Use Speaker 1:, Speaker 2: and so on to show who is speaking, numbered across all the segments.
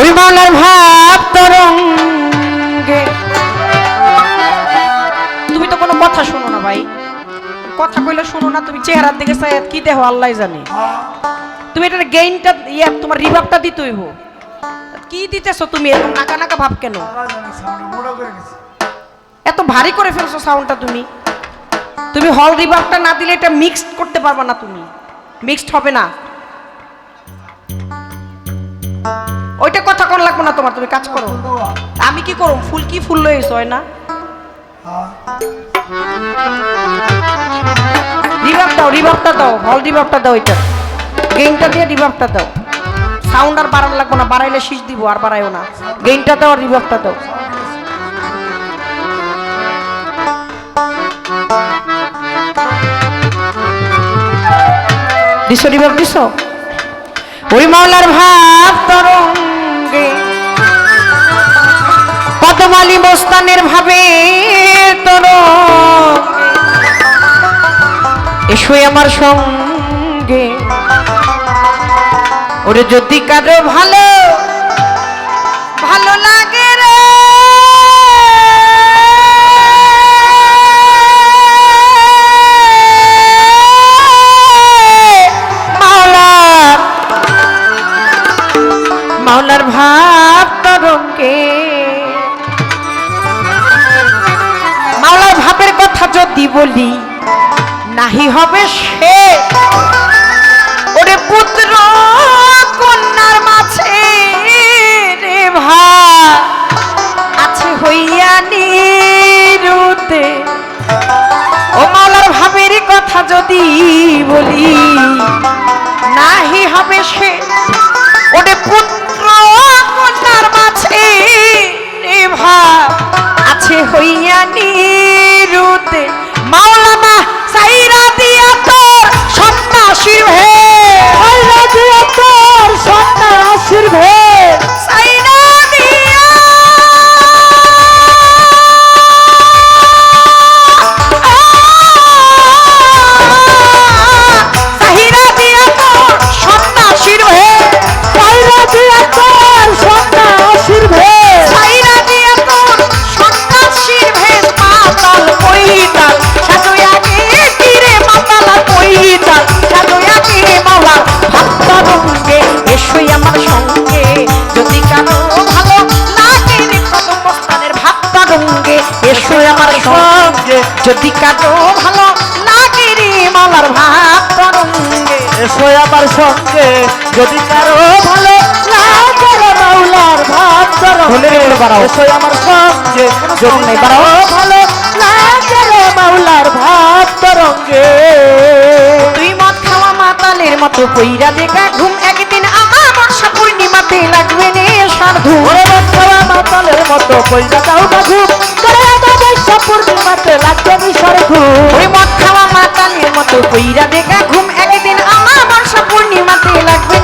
Speaker 1: ওই মাওলার ভাব তরঙ্গে। তুমি তো কোনো কথা শোনো না ভাই। কথা কইলে শোনো না, তুমি চেহারার দিকে চাই কি দেহ, আল্লাহ জানে। তুমি এটার গেইনটা ইয়া, তোমার রিভাবটা দিতে হইব কি দিতেছো তুমি এরকম নাকা নাকা ভাব কেন? এত ভারী করে ফেলছো সাউন্ডটা তুমি। তুমি হল রিভাবটা না দিলে এটা মিক্সড করতে পারবে না তুমি। মিক্সড হবে না। ওইটা কথা কোন লাগবে না তোমার তুমি কাজ করো। আমি কি করব ফুল কি ফুল লইছ হয় না? রিভাব দাও রিভাবটা দাও হল রিভাবটা দাও ওইটা গেইনটা দিয়ে রিভাবটা দাও। সাউন্ড আর বাড়ানো লাগবে না বাড়াইলে শীষ দিব আর বাড়াইও না। গেইনটা দাও আর রিভাবটা দাও। দিছো রিভাব দিছো? ওই মাওলার ভাব তরঙ্গে পদমালি মোস্তানের ভাবে তর এসোই আমার সঙ্গে, ওরে যদি কারও ভালো কথা যদি বলি, নাহি হবে সে। ওরে পুত্র কন্যার মাঝে রে ভা আছে হইয়া নিরুতে। ও মাওলার ভাবের কথা যদি বলি, নাহি হবে সে। ওরে পুত্র এসোই আমার সঙ্গে। যদি কারও ভালো লাগে রে মাওলার ভক্ত রঙ্গে
Speaker 2: এসো আমার সঙ্গে। যদি কারও ভালো লাগে রে মাওলার ভাব করো
Speaker 1: বাড়াও।
Speaker 2: এসো আমার সঙ্গে। যদি
Speaker 1: কারও
Speaker 2: ভালো লাগে রে মাওলার ভাব তরঙ্গে।
Speaker 1: তুই মদ খাওয়া মাতালের মতো কইরা দেখা। ঘুম একদিন আমার পূর্ণিমাতে লাগবে নে সাধু।
Speaker 2: ওরে বাচ্চারা মাতালের মতো কইরা দাও না ঘুম। করে লাগবে মিশর ঘুম
Speaker 1: ওই মদ খাওয়া মাতালের মতো কইরা দেখা ঘুম একদিন। আমার বর্ষা পূর্ণিমাতে লাগবে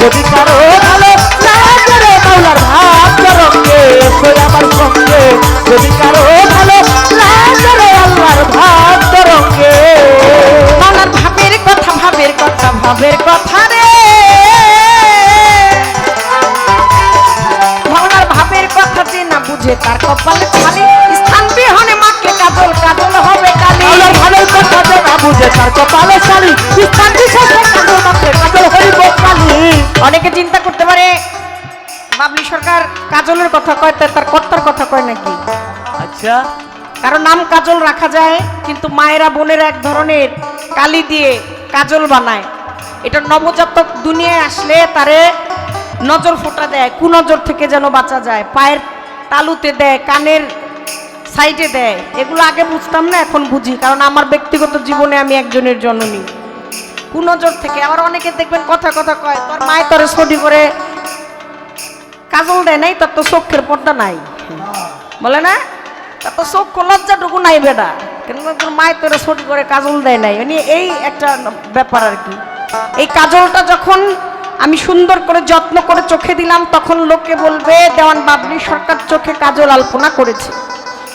Speaker 1: যদি কারও ভালো লাগে
Speaker 2: মাওলার ভাব
Speaker 1: করঙ্গে এসে আমার সঙ্গে? যদি কারও ভালো লাগে
Speaker 2: আল্লাহর ভাব করঙ্গে
Speaker 1: মনার ভাবের কথা ভাবের কথা ভাবের কথা। অনেকে চিন্তা করতে পারে বাবলি সরকার কাজলের কথা কয় তার তার কর্তার কথা কয় নাকি?
Speaker 2: আচ্ছা।
Speaker 1: কারণ নাম কাজল রাখা যায় কিন্তু মায়েরা বোনের এক ধরনের কালি দিয়ে কাজল বানায়। এটা নবজাতক দুনিয়ায় আসলে তারে নজর ফোটা দেয় কুনজর থেকে যেন বাঁচা যায় পায়ের তালুতে দেয় কানের সাইডে দেয়। এগুলো আগে বুঝতাম না এখন বুঝি কারণ আমার ব্যক্তিগত জীবনে আমি একজনের জননী। কুনজর থেকে। আবার অনেকে দেখবেন কথা কথা কয়, তোর মায়ের তোরে ছড়ি করে কাজল দেয় নাই, তোর তো চোখের পর্দা নাই। বলে না? তা তো চোখ লজ্জাটুকু নাই বেটা। কিন্তু তোর মায়ের তোরা ছোট করে কাজল দেয় নাই? মানে এই একটা ব্যাপার আর কি। এই কাজলটা যখন আমি সুন্দর করে যত্ন করে চোখে দিলাম, তখন লোকে বলবে, দেওয়ান বাবলি সরকার চোখে কাজল আলপনা করেছে।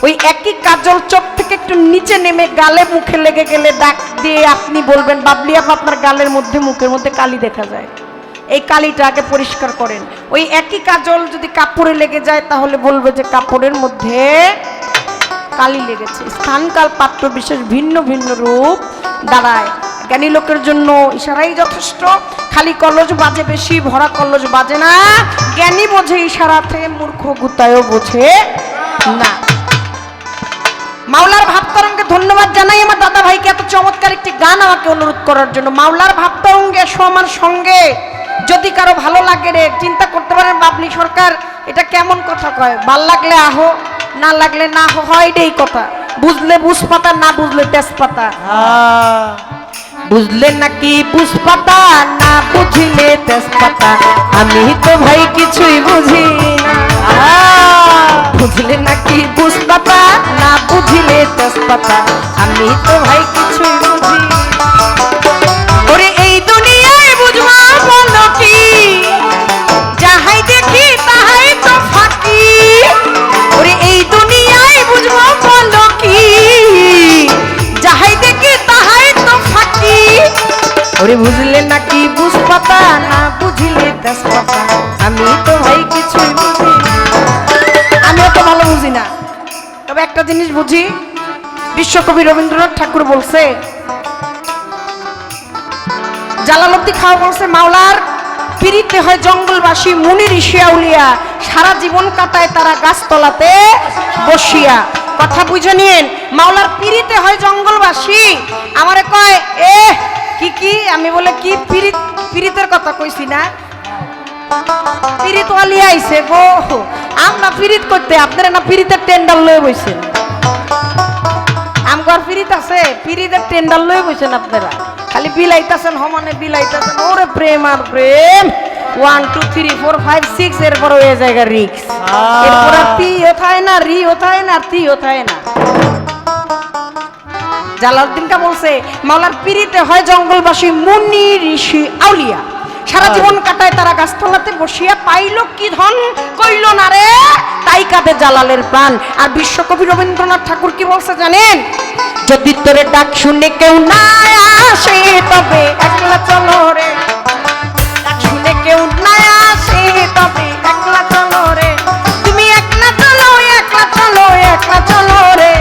Speaker 1: ওই একই কাজল চোখ থেকে একটু নিচে নেমে গালে মুখে লেগে গেলে ডাক দিয়ে আপনি বলবেন, বাবলি আপা, আপনার গালের মধ্যে, মুখের মধ্যে কালি দেখা যায়। এই কালিটা আগে পরিষ্কার করেন। ওই একই কাজল যদি কাপড়ে লেগে যায়, তাহলে বলবে যে কাপড়ের মধ্যে কালি লেগেছে। স্থানকাল পাত্র বিশেষ ভিন্ন ভিন্ন রূপ দাঁড়ায়। জ্ঞানী লোকের জন্য ইশারাই যথেষ্ট। খালি কলজ বাজে বেশি, ভরা কলজ বাজে না। জ্ঞানী বোঝে ইশারাতে, মূর্খ গুতায়ও বোঝে না। মাওলার ভাবতরঙ্গে ধন্যবাদ জানাই আমার দাদা ভাইকে এত চমৎকার একটি গান আমাকে অনুরোধ করার জন্য। মাওলার ভাবতরঙ্গে এসো আমার সঙ্গে। যদি কারও ভালো লাগে রে চিন্তা করতে পারেন বাবলি সরকার এটা কেমন কথা কয়? ভালো লাগলে আহো না লাগলে না হো হয় এই কথা। বুঝলে বুঝপাতা না বুঝলে তেজপাতা। বুঝলে নাকি বুঝপাতা না বুঝিলে তেজপাতা। আমি তো ভাই কিছুই বুঝি বুঝি? বিশ্বকবি রবীন্দ্রনাথ ঠাকুর বলছে, জালালউদ্দিন খাওয়া বলছে, মাওলার পিড়িতে হয় জঙ্গলবাসী, মুনি ঋষি আউলিয়া, সারা জীবন কাটায় তারা গাছতলাতে বসিয়া। কথা বুঝে নিন মাওলার পিড়িতে হয় জঙ্গলবাসী। আমারে কয় এ কি কি? আমি বলে, কি পিড়িত, পিড়িতের কথা কইছি না? পিড়িত ওয়ালিয়া আইছে গো আমরা পিড়িত করতে, আপনারা না পিড়িতের টেন্ডার লয়ে বইছেন? আমগর পিরিত আছে পিরিতের টেন্ডার লয়ে বসেন আপনারা। খালি বিলাইতাছেন সমানে বিলাইতাছেন। ওরে প্রেম আর প্রেম। One two three four five six এরপর হয়ে জায়গা রিক্স এরপর আর পি ওঠায় না রি ওঠায় না আর তি ওঠায় না। জালাউদ্দিনকা বলছে মাওলার পিরিতে হয় জঙ্গলবাসী মুনি ঋষি আউলিয়া। সারা জীবন কাটায় তারা গাছতলাতে বসিয়া পাইল কি ধন? কইল না রে তাই কাঁদে জালালের প্রাণ। আর বিশ্বকবি রবীন্দ্রনাথ ঠাকুর কি বলছে জানেন? যদি তোরে ডাক শুনে কেউ না আসে তবে একলা চলো রে। ডাক শুনে কেউ না আসে তবে একলা চলো রে। তুমি একলা চলো একলা চলো একলা চলো রে।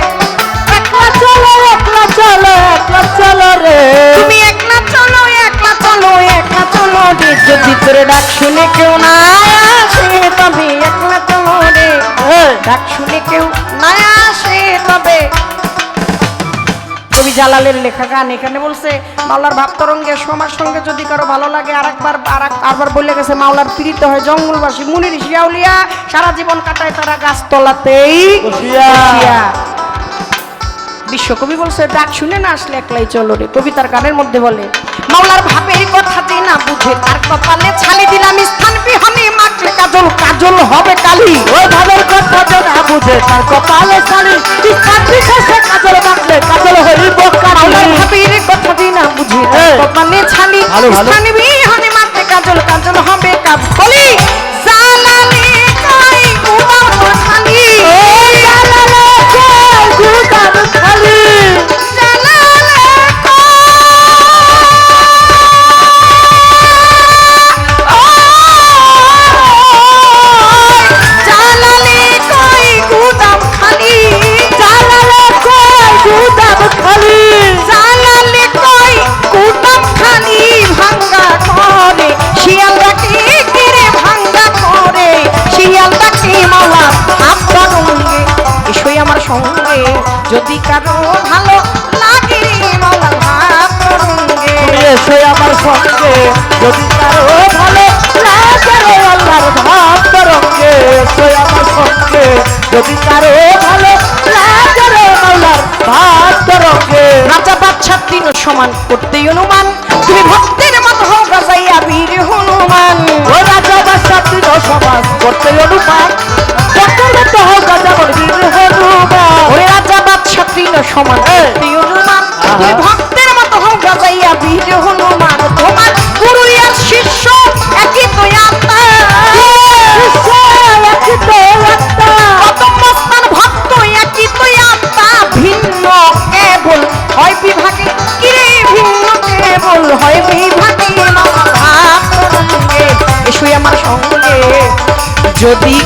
Speaker 1: একলা চলো একলা চলো একলা চলো রে। যদি তোর ডাক শুনে কেউ না আসে তবে একলা ডাক শুনে কেউ না আসে তবে। কবি জালালের লেখা গান এখানে বলছে মাওলার ভাব তরঙ্গে সমার সঙ্গে যদি কারও ভালো লাগে আর একবার আর এক- আরবার বলে গেছে মাওলার পীড়িত হয় জঙ্গলবাসী মুনির শিয়াউলিয়া সারা জীবন কাটায় তারা গাছতলাতেই। বিশ্বকবি বলছে ডাক শুনে না আসলে একলাই চলো রে। কবিতার গানের মধ্যে বলে মাওলার ভাবের কথা যে না বুঝে তার কপালে ছালি দিলাম স্থান বিহনে মাখলে কাজল কাজল হবে কালি।
Speaker 2: ওই ভাবের কথা যে না বুঝে তার কপালে শাড়ি ইচ্ছার বিশেষে কাজল মাখলে কাজল হইব
Speaker 1: মাওলার
Speaker 2: কালি
Speaker 1: ভাবের কথা যে না বুঝে তার কপালে ছালি। স্থান বিহনে মাখলে কাজল কাজল হবে কাজ যদি